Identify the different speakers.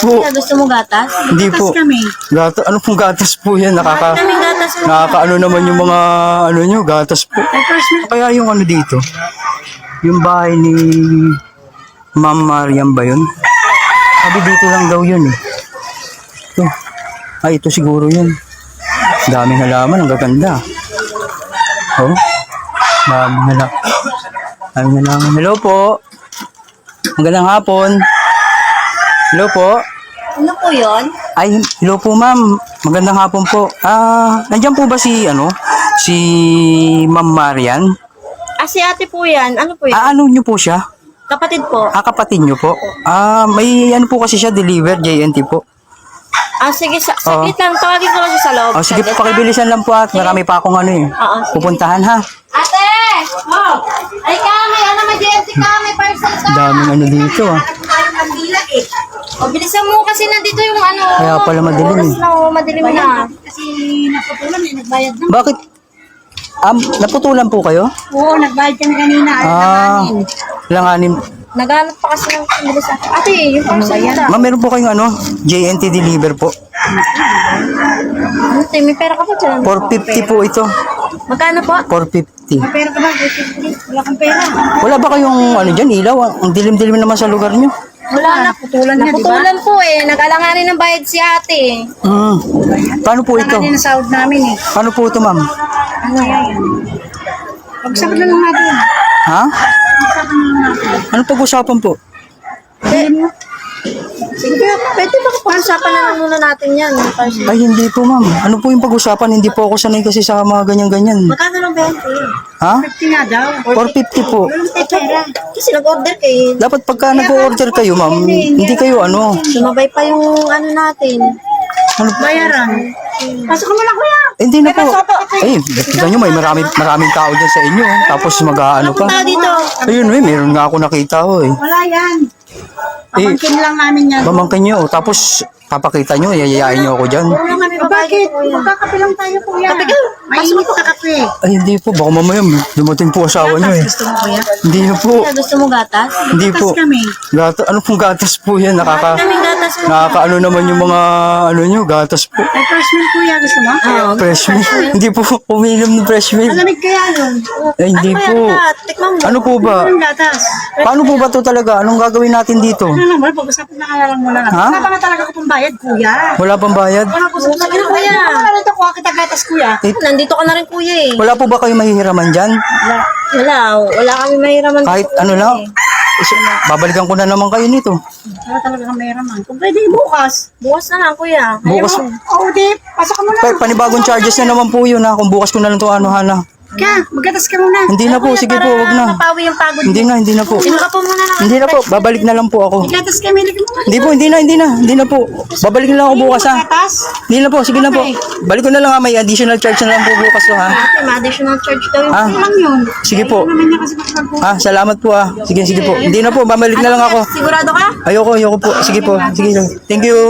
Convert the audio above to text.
Speaker 1: po.
Speaker 2: Kaya gusto mo gatas?
Speaker 1: Hindi po.
Speaker 3: kami.
Speaker 1: Gatas, ano pong gatas po yan? Nakaka,
Speaker 2: gatas.
Speaker 1: nakakaano naman yung mga, ano nyo, gatas po. Kaya yung ano dito, yung bahay ni Ma'am Mariam ba yun? Sabi dito lang daw yun eh. Ito. Ay, ito siguro yun. Daming halaman, ang gaganda. Oh, daming halaman. Daming halaman. Hello po. Magandang hapon. Hello po.
Speaker 2: Ano po yun?
Speaker 1: Ay, hello po ma'am. Magandang hapon po. Ah, nandiyan po ba si ano? Si Ma'am Marian?
Speaker 2: Ah, si ate po yan. Ano po yan?
Speaker 1: Ah, ano niyo po siya?
Speaker 2: Kapatid po.
Speaker 1: Ah, kapatid niyo po. Ah, may ano po kasi siya deliver JNT po.
Speaker 2: Ah, sige. Sa, saglit lang. Tawagin ko lang siya sa loob.
Speaker 1: Oh, sige
Speaker 2: Saglit, ha?
Speaker 1: pakibilisan lang po at marami pa akong ano eh.
Speaker 2: Oo, sige.
Speaker 1: Pupuntahan ha.
Speaker 2: Ate! Oh! Ay kami! May JNT kami? Parcel ka!
Speaker 1: Daming ano dito ah.
Speaker 2: O, bilisan mo kasi nandito yung ano.
Speaker 1: Kaya pala madilim
Speaker 2: Oras
Speaker 1: eh.
Speaker 2: na, oh, madilim na.
Speaker 3: Kasi naputulan eh, nagbayad na.
Speaker 1: Bakit? Um, naputulan po kayo?
Speaker 3: Oo, nagbayad kami kanina.
Speaker 1: Ah,
Speaker 3: langanin.
Speaker 1: langanin.
Speaker 2: Naghanap pa kasi ng bilis ate. Ate, yung parcel mo
Speaker 1: Ma'am, meron po kayong ano? JNT deliver po.
Speaker 2: Ano, te, may pera ka pa dyan?
Speaker 1: 450 po ito.
Speaker 2: Magkano po?
Speaker 1: 450.
Speaker 3: May pera ka ba? Wala kang pera.
Speaker 1: Wala ba kayong ano dyan, ilaw? Ang dilim-dilim naman sa lugar nyo.
Speaker 2: Wala na.
Speaker 3: Putulan niya, di ba?
Speaker 2: Naputulan po eh. Nag-alanganin ng bayad si ate.
Speaker 1: Hmm. Paano po ito?
Speaker 3: Langanin ang sahod namin eh.
Speaker 1: Paano po ito, ma'am?
Speaker 3: Ano yan? Pag-sabi na lang natin.
Speaker 1: Ha? Ano pag-usapan po?
Speaker 2: Sige, pwede ba pag-usapan na lang muna natin yan? parcel?
Speaker 1: Ay, hindi po, ma'am. Ano po yung pag-usapan? Hindi po ako sanay kasi sa mga ganyan-ganyan.
Speaker 2: Magkano lang ba yan? te?
Speaker 1: Ha?
Speaker 3: 50 nga daw.
Speaker 1: 450 po.
Speaker 3: May pera.
Speaker 2: Kasi nag-order kayo.
Speaker 1: Dapat pagka nag-order kayo, ma'am, hindi kayo ano.
Speaker 2: Sumabay pa yung ano natin.
Speaker 1: Ano
Speaker 3: Bayaran. Pasok mo na kuya.
Speaker 1: Eh, Hindi na po. Ay, tignan nyo, may marami, maraming tao dyan sa inyo. Tapos mag-ano pa.
Speaker 2: Tao dito.
Speaker 1: Ayun, eh, meron nga ako nakita ko eh.
Speaker 3: Wala yan.
Speaker 1: Eh,
Speaker 3: Pamangkin lang namin yan.
Speaker 1: mamangkin nyo. Tapos, papakita nyo, yayayain nyo ako dyan.
Speaker 2: Wala kami babae
Speaker 3: bakit? Magkakape lang tayo kuya.
Speaker 2: Kape ka.
Speaker 3: Mainit ka kape.
Speaker 1: Ay, hindi po. Baka mamaya dumating po asawa nyo eh.
Speaker 3: Gusto mo kuya?
Speaker 1: Hindi na po.
Speaker 2: Kaya gusto mo gatas?
Speaker 1: Hindi po.
Speaker 3: Tapos kami.
Speaker 1: Gata, ano pong gatas po yan? Nakaka,
Speaker 2: gatas mo.
Speaker 1: nakakaano naman yung mga ano nyo, gatas po.
Speaker 3: Ay, fresh milk kuya. Gusto mo?
Speaker 2: Oo.
Speaker 1: Fresh milk. Hindi po uminom ng fresh milk.
Speaker 3: Malamig kaya yun.
Speaker 1: Ay, hindi
Speaker 2: Ano
Speaker 1: po. Ano po ba?
Speaker 3: Gatas.
Speaker 1: Paano po ba to talaga? Anong gagawin natin dito?
Speaker 3: Ano lang, wala pag-usapan na nga lang muna lang.
Speaker 1: Ha?
Speaker 3: Wala pa nga talaga ko pang bayad kuya.
Speaker 1: Wala pang bayad?
Speaker 3: Wala po sa
Speaker 2: kuya.
Speaker 3: Wala rito kuha kita gatas kuya.
Speaker 2: Nandito ka na rin kuya eh.
Speaker 1: Wala po ba kayo mahihiraman dyan?
Speaker 2: Wala. Wala. Wala kami mahiraman.
Speaker 1: Kahit
Speaker 2: dito,
Speaker 1: ano
Speaker 2: kuya
Speaker 1: lang?
Speaker 2: eh.
Speaker 1: Babalikan ko na naman kayo nito.
Speaker 3: Wala talaga kang mayroon Kung pwede bukas.
Speaker 2: Bukas na lang kuya.
Speaker 1: Bukas,
Speaker 3: Oo, di. Pasok ka muna.
Speaker 1: pa, panibagong charges na naman po yun ha. Kung bukas ko na lang to ano hana.
Speaker 3: Ka, magatas ka muna.
Speaker 1: Hindi na po,
Speaker 2: Kuya,
Speaker 1: sige po, wag na.
Speaker 2: Mapawi yung pagod
Speaker 1: Hindi na, hindi na po.
Speaker 2: Sino ka po muna na?
Speaker 1: Hindi na po, babalik na lang po ako.
Speaker 3: Gatas ka, may mo.
Speaker 1: Hindi po, hindi na, hindi na, hindi na po. Babalik na lang ako bukas ha. Hindi na po, sige na po. Balik ko na lang ha, may additional charge na lang po bukas ha.
Speaker 2: Ate, ma-additional charge daw yung
Speaker 3: Lang yun.
Speaker 1: sige po. Ah, salamat po ah. Sige, sige po. Hindi na po, babalik na lang ako.
Speaker 2: Sigurado ka?
Speaker 1: Ayoko, ayoko po. Sige po. Sige. Thank you.